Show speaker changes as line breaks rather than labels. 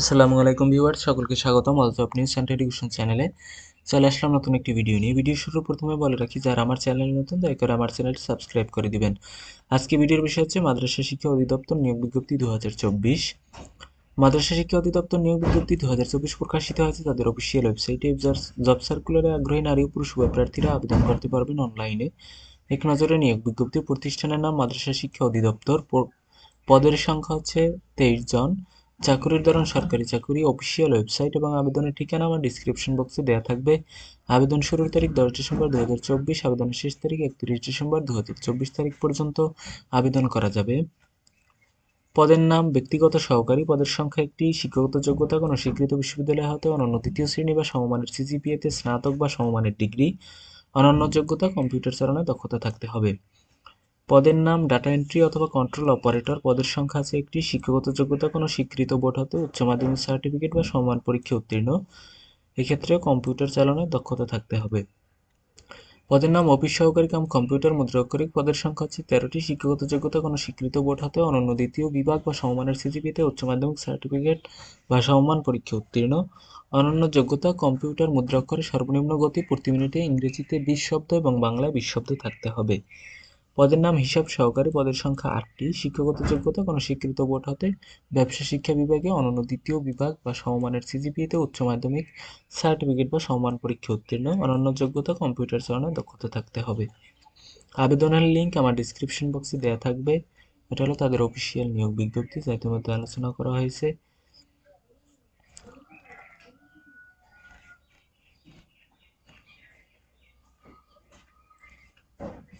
আসসালামু আলাইকুম ভিউয়ার সকলকে স্বাগতম all job news centre education চ্যানেলে চলে আসলাম নতুন একটি ভিডিও নিয়ে। ভিডিও শুরু প্রথমে বলে রাখি, যারা আমার চ্যানেল নতুন, দয়া করে আমার চ্যানেলটি সাবস্ক্রাইব করে দিবেন। আজকে ভিডিওর বিষয় হচ্ছে মাদ্রাসা শিক্ষা অধিদপ্তর নিয়োগ বিজ্ঞপ্তি দুহাজার চব্বিশ। মাদ্রাসা শিক্ষা অধিদপ্তর নিয়োগ বিজ্ঞপ্তি দুহাজার চব্বিশ প্রকাশিত হয়েছে। তাদের অফিসিয়াল ওয়েবসাইটে জব সার্কুলারে আগ্রহী নারী ও পুরুষ উভয় প্রার্থীরা আবেদন করতে পারবেন অনলাইনে এক নজরে নিয়োগ বিজ্ঞপ্তি প্রতিষ্ঠানের নাম মাদ্রাসা শিক্ষা অধিদপ্তর। পদের সংখ্যা হচ্ছে তেইশ জন। চাকুরির ধরন সরকারি চাকুরি অফিসিয়াল ওয়েবসাইট এবং আবেদনের ঠিকানা আমার ডিসক্রিপশন বক্সে দেওয়া থাকবে। আবেদন শুরুর তারিখ দশ ডিসেম্বর দু চব্বিশ, আবেদনের শেষ তারিখ একত্রিশ ডিসেম্বর দু হাজার চব্বিশ তারিখ পর্যন্ত আবেদন করা যাবে। পদের নাম, ব্যক্তিগত সহকারী, পদের সংখ্যা একটি, শিক্ষাগত যোগ্যতা কোনো স্বীকৃত বিশ্ববিদ্যালয় হতে অনন্য দ্বিতীয় শ্রেণি বা সমমানের সিজিপিএতে স্নাতক বা সমমানের ডিগ্রি। অনন্য যোগ্যতা কম্পিউটার চালানোর দক্ষতা থাকতে হবে। পদের নাম ডাটা এন্ট্রি অথবা কন্ট্রোল অপারেটর পদের সংখ্যা আছে একটি, শিক্ষাগত যোগ্যতা কোনো স্বীকৃত বোর্ড হতে উচ্চ মাধ্যমিক সার্টিফিকেট বা সমান পরীক্ষা উত্তীর্ণ। এক্ষেত্রে কম্পিউটার চালানোর দক্ষতা থাকতে হবে। পদের নাম অফিস সহকারী কাম কম্পিউটার মুদ্রাক্ষরিক পদের সংখ্যা হচ্ছে তেরোটি, শিক্ষাগত যোগ্যতা কোনো স্বীকৃত বোর্ড হতে অনন্য দ্বিতীয় বিভাগ বা সমমানের সিজিপিতে উচ্চ মাধ্যমিক সার্টিফিকেট বা সমমান পরীক্ষা উত্তীর্ণ। অনন্য যোগ্যতা কম্পিউটার মুদ্রাক্ষরে সর্বনিম্ন গতি প্রতি মিনিটে ইংরেজিতে বিশ শব্দ এবং বাংলায় বিশ শব্দ থাকতে হবে। পদের নাম হিসাব সহকারী পদের সংখ্যা আটটি। শিক্ষাগত যোগ্যতা, কোনো স্বীকৃত বোর্ড হতে ব্যবসা শিক্ষা বিভাগে, অনন্য দ্বিতীয় বিভাগ বা সমমানের সিজিপিতে উচ্চ মাধ্যমিক সার্টিফিকেট বা সমান পরীক্ষা উত্তীর্ণ। অনন্য যোগ্যতা, কম্পিউটার চালানোর দক্ষতা থাকতে হবে। আবেদনের লিঙ্ক আমার ডিসক্রিপশন বক্সে দেওয়া থাকবে। এটা হলো তাদের অফিসিয়াল নিয়োগ বিজ্ঞপ্তি যা ইতিমধ্যে আলোচনা করা হয়েছে।